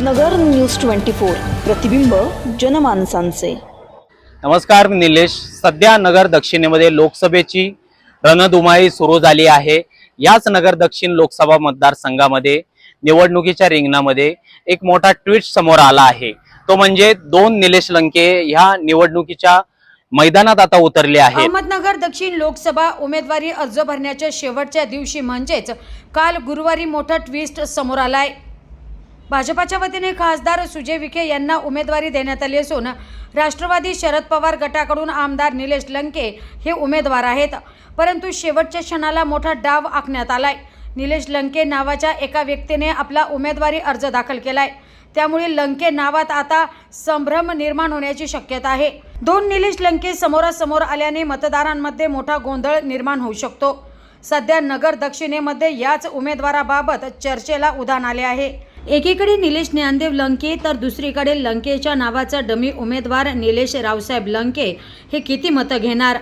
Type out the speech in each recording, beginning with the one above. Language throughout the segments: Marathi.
नगर न्यूज ट्वेंटी फोर. प्रतिबिंब जनमानसांचे. नमस्कार मी निलेश. सध्या नगर दक्षिणेमध्ये लोकसभेची रणधुमाळी सुरू झाली आहे. याच नगर दक्षिण लोकसभा मतदारसंघामध्ये निवडणुकीच्या रिंगणामध्ये एक मोठा ट्विट समोर आला आहे. तो म्हणजे दोन निलेश लंके ह्या निवडणुकीच्या मैदानात आता उतरले आहेत. अहमदनगर दक्षिण लोकसभा उमेदवारी अर्ज भरण्याच्या शेवटच्या दिवशी म्हणजेच काल गुरुवारी मोठा ट्विस्ट समोर आलाय. भाजपाच्या वतीने खासदार सुजय विखे यांना उमेदवारी देण्यात आली असून राष्ट्रवादी शरद पवार गटाकडून आमदार निलेश लंके हे उमेदवार आहेत. परंतु शेवटच्या क्षणाला मोठा डाव आखण्यात आलाय. निलेश लंके नावाच्या एका व्यक्तीने आपला उमेदवारी अर्ज दाखल केलाय. त्यामुळे लंके नावात आता संभ्रम निर्माण होण्याची शक्यता आहे. दोन निलेश लंके समोरासमोर आल्याने मतदारांमध्ये मोठा गोंधळ निर्माण होऊ शकतो. सध्या नगर दक्षिणेमध्ये याच उमेदवाराबाबत चर्चेला उधाण आले आहे. एकीकडे निलेश ज्ञानदेव लंके तर दुसरीकडे लंकेच्या नावाचा डमी उमेदवार निलेश रावसाहेब लंके. हे किती मतं घेणार?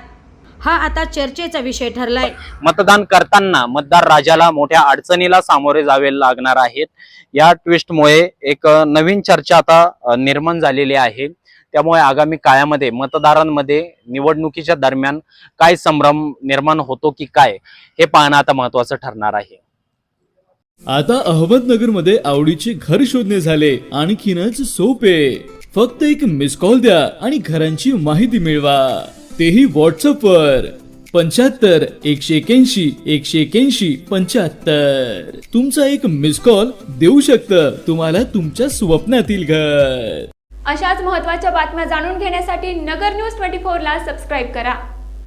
हा आता चर्चेचा विषय ठरलाय. मतदान करताना मतदार राजाला मोठ्या अडचणीला सामोरे जावे लागणार आहेत. या ट्विस्टमुळे एक नवीन चर्चा आता निर्माण झालेली आहे. त्यामुळे आगामी काळामध्ये मतदारांमध्ये निवडणुकीच्या दरम्यान काय संभ्रम निर्माण होतो की काय हे पाहणं आता महत्वाचं ठरणार आहे. आता अहमदनगरमध्ये आवडीचे घर शोधणे झाले. आणखीनच सोपे. फक्त एक मिस कॉल द्या आणि घरांची माहिती मिळवा. तेही व्हॉट्सअप वर. पंच्याहत्तर एकशे एक्याऐंशी एकशे एक्याऐंशी पंच्याहत्तर. तुमचा एक मिस कॉल देऊ शकतं. तुम्हाला तुमच्या स्वप्नातील घर. अशाच महत्त्वाच्या बातम्या जाणून घेण्यासाठी नगर न्यूज ट्वेंटी फोरला सबस्क्राईब करा.